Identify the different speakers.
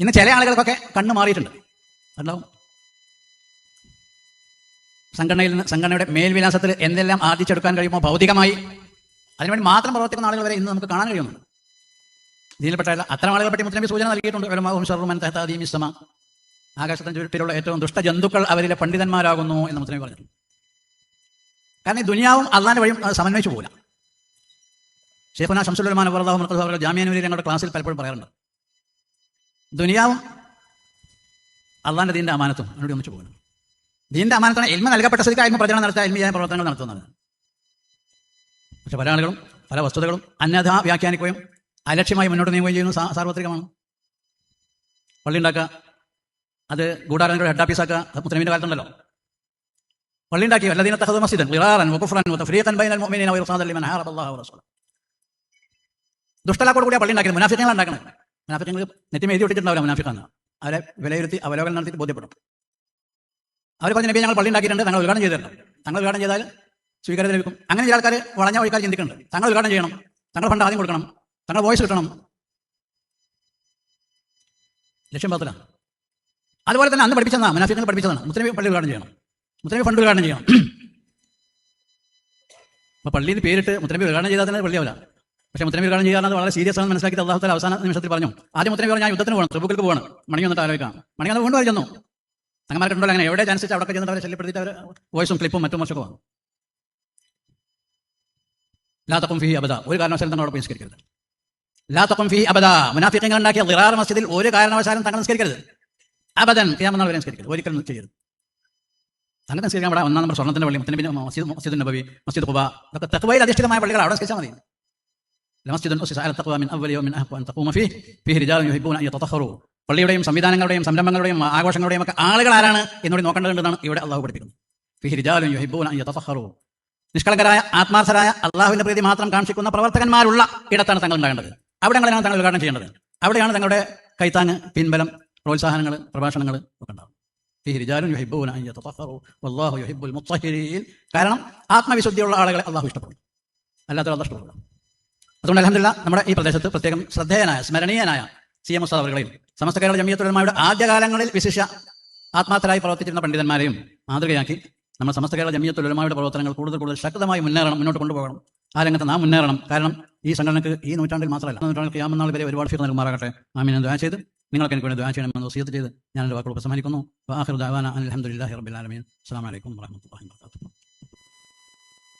Speaker 1: ഇന്ന് ചില ആളുകൾക്കൊക്കെ കണ്ണ് മാറിയിട്ടുണ്ട്. ഉണ്ടാവും സംഘടനയിൽ നിന്ന് സംഘടനയുടെ മേൽവിലാസത്തിൽ എന്തെല്ലാം ആർജിച്ചെടുക്കാൻ കഴിയുമോ ഭൗതികമായി അതിനുവേണ്ടി മാത്രം പ്രവർത്തിക്കുന്ന ആളുകൾ വരെ ഇന്ന് നമുക്ക് കാണാൻ കഴിയുന്നുണ്ട്. ഇതിൽപ്പെട്ട അത്തരം ആളുകളെ പറ്റി മുസ്ലിം സൂചന നൽകിയിട്ടുണ്ട്. ഉലമാവും ഷർറുമൻ തഹ്താദീം ഇസ്സമ ആകാശത്തിന് ചുരുട്ടിലുള്ള ഏറ്റവും ദുഷ്ട ജന്തുക്കൾ അവരിലെ പണ്ഡിതന്മാരാകുന്നു എന്ന് മുസ്ലിം പറഞ്ഞിട്ടുണ്ട്. കാരണം ഈ ദുനിയാവും അള്ളാന്റെ വഴിയും സമന്വയിച്ചു പോകില്ല ഷേഖുന ഷംസുൽ മർക്കസ് അവരുടെ ജാമ്യാനൂരി ഞങ്ങളുടെ ക്ലാസ്സിൽ പലപ്പോഴും പറയാറുണ്ട്. ദുനിയാവും? അള്ളാന്റെ ദീന്റെ അമാനത്തും. അതിനോട് ഒന്നിച്ചു പോകുന്നു ദീന്റെ അമാനത്താണ് എൽമ നൽകപ്പെട്ട സ്ഥിതിക്കായിരുന്നു പ്രചരണം നടത്തുക എൽമിയായ പ്രവർത്തനങ്ങൾ നടത്തുന്നത്. പക്ഷെ പല ആളുകളും പല വസ്തുതകളും അന്യഥ വ്യാഖ്യാനിക്കുകയും അലക്ഷ്യമായി മുന്നോട്ട് നീങ്ങുകയും ചെയ്യുന്ന സാർവത്രികമാണ്. പള്ളി ഉണ്ടാക്കുക അത് ഗൂഢാരോഗ്യ ഹെഡ് ഓഫീസാക്കുക അത് മുസ്ലിമിന്റെ കാലത്തുണ്ടല്ലോ. പള്ളി ഉണ്ടാക്കി വല്ലതീന മസ്ജിദൻ ഖിറാറൻ വതഫ്രീഖൻ ബൈനൽ മുഅ്മിനീന ലിമൻ അല്ലാഹു ദുഷ്ടലാക്കോട് കൂടിയ പള്ളി ഉണ്ടാക്കിയത് മുനാഫിക്കങ്ങൾ ഉണ്ടാക്കണം മുനാഫിക്കങ്ങൾ നെറ്റിമ എഴുതി വിട്ടിട്ടുണ്ടാവില്ല മുനാഫിക്കാന്ന്. അവരെ വിലയിരുത്തി അവലോകനം നടത്തിയിട്ട് ബോധ്യപ്പെടും. അവർ പറഞ്ഞ നബി ഞങ്ങൾ പള്ളി ഉണ്ടാക്കിയിട്ടുണ്ട് തങ്ങൾ ഉദ്ഘാടനം ചെയ്തിട്ടുണ്ട്. തങ്ങൾ ഉദ്ഘാടനം ചെയ്താൽ സ്വീകാര്യത ലഭിക്കും അങ്ങനെ ചില ആൾക്കാർ വളഞ്ഞ വഴിക്കാർ ചിന്തിക്കുന്നുണ്ട്. തങ്ങൾ ഉദ്ഘാടനം ചെയ്യണം. തങ്ങൾ ഫണ്ട് ആദ്യം കൊടുക്കണം. തങ്ങൾ വോയിസ് കിട്ടണം. ലക്ഷ്യം പത്തില അതുപോലെ തന്നെ അന്ന് പഠിപ്പിച്ചതാണ് മുനാഫിക്കങ്ങൾ പഠിപ്പിച്ചതാണ്. മുസ്ലിം പള്ളി ഉദ്ഘാടനം ചെയ്യണം. മുസ്ലിം ഫണ്ട് ഉദ്ഘാടനം ചെയ്യണം. അപ്പൊ പള്ളിയിൽ പേരിട്ട് മുസ്ലിം ഉദ്ഘാടനം ചെയ്താൽ തന്നെ പള്ളിയാവില്ല പക്ഷേ മുത്തനബി കാരണം ചെയ്യാൻ വളരെ സീരിയസ് ആണെന്ന് മനസ്സിലാക്കി അള്ളാഹു താല അവസാന നിമിഷത്തിൽ പറഞ്ഞു. ആദ്യം മുത്തനബി പറഞ്ഞു ഞാൻ യുദ്ധത്തിന് പോകണം ത്രിബുക്കൾക്ക് പോകണം മണി വന്നിട്ട് ആലോചിക്കാം. മണി വന്ന് വീണ്ടും ചെന്നു. തങ്ങന്മാർക്കുണ്ടല്ലോ അങ്ങനെ എവിടെ ചാൻസ് അവിടെ ചെന്നിട്ട് അവരെ ശല്യപ്പെടുത്തിയിട്ട് അവർ വോയിസും ക്ലിപ്പും മറ്റും മറ്റൊക്കെ വന്നു. ലാ ഫി അബദ. ഒരു കാരണവശാലും തങ്ങൾ നിസ്കരിക്കരുത്. ലാ തക്കും ഫി അബദ. മുനാഫിക്കങ്ങൾ ഉണ്ടാക്കിയ ലിറാർ മസ്ജിദിൽ ഒരു കാരണവശാലും തങ്ങൾ നിസ്കരിക്കരുത്. അബദൻ ക്യാമെന്നാൾ വരെ നിസ്കരിക്കരുത്. ഒരിക്കലും ചെയ്യരുത്. തങ്ങൾ നിസ്കരിക്കാൻ അവിടെ ഒന്നാം നമ്പർ സ്വർണത്തിന്റെ പള്ളി മുത്തനബി മസ്ജിദ് മസ്ജിദ് നബവി മസ്ജിദ് ഖുബ. ഇതൊക്കെ തഖ്വയിൽ അധിഷ്ഠിതമായ പള്ളികൾ അവിടെ നിസ്കരിച്ചാൽ മതി. ലമസ്ജിദുൻ ഉസിസ അല തഖ്വ മിൻ അവ്വലി യൗമിൻ അഹഖു അൻ തഖൂമ ഫീഹി ഫീഹി റിജാലു യുഹിബ്ബൂന അൻ യതതഹറു പള്ളിയുടെയും സംവിധാനങ്ങളുടെയും സംരംഭങ്ങളുടെയും ആഘോഷങ്ങളുടെയും ഒക്കെ ആളുകൾ ആരാണ് എന്നോട് നോക്കേണ്ടതുണ്ടെന്നാണ് ഇവിടെ അള്ളാഹു പഠിപ്പിക്കുന്നത്. ഫീ റിജാലു യുഹിബ്ബൂന അൻ യതതഹറു നിഷ്കളങ്കരായ ആത്മാർത്ഥരായ അള്ളാഹുവിന്റെ പ്രീതി മാത്രം കാണിക്കുന്ന പ്രവർത്തകന്മാരുള്ള ഇടത്താണ് തങ്ങൾ ഉണ്ടാകേണ്ടത് അവിടങ്ങളിലാണ് തങ്ങൾ ഉദ്ഘാടനം ചെയ്യേണ്ടത്. അവിടെയാണ് തങ്ങളുടെ കൈതാങ്ങ് പിൻബലം പ്രോത്സാഹനങ്ങൾ പ്രഭാഷണങ്ങൾ ഒക്കെ ഉണ്ടാവും കാരണം ആത്മവിശുദ്ധിയുള്ള ആളുകളെ അള്ളാഹു ഇഷ്ടപ്പെടും അല്ലാത്തവർ അള്ളാഹ് ഇഷ്ടപ്പെടും അതുകൊണ്ട് അലഹമില്ല നമ്മുടെ ഈ പ്രദേശത്ത് പ്രത്യേകം ശ്രദ്ധേയനായ സ്മരണീയനായ സി എം ഉസ്താദ് അവരുടെയും സമസ്ത കേരള ജമീയത്തുമായുടെ ആദ്യകാലങ്ങളിൽ വിശിഷ്യ ആത്മാർത്ഥരായി പ്രവർത്തിച്ചിരുന്ന പണ്ഡിതന്മാരെയും മാതൃകയാക്കി നമ്മൾ സമസ്ത കേരള ജമീയത്തുമായുടെ പ്രവർത്തനങ്ങൾ കൂടുതൽ കൂടുതൽ ശക്തമായി മുന്നേറണം മുന്നോട്ട് കൊണ്ടുപോകണം. ആ രംഗത്ത് നാം മുന്നേറണം. കാരണം ഈ സംഘടനക്ക് ഈ നൂറ്റാണ്ടിൽ മാത്രമല്ല നൂറ്റാണ്ടിൽ ക്യാമനാൾ വരെ ഒരുപാട് ഫീർ നൽകുമാറാകട്ടെ. ആമീൻ. ദ്വാ ചെയ്ത് നിങ്ങൾക്ക് എനിക്ക് വേണ്ടി ദ്വാ ചെയ്യണമെന്ന് സീത്ത് ചെയ്ത് ഞാൻ എന്റെ വാക്കുകൾ ഉപസംഹരിക്കുന്നു വാഹിർ ദാവാന അലഹമുല്ലാഹി റബ്ബിൽ ആലമീൻ. അസ്സാം വലൈക്കും വാഹമത്തല്ലാഹി വാബർക്കാത്തു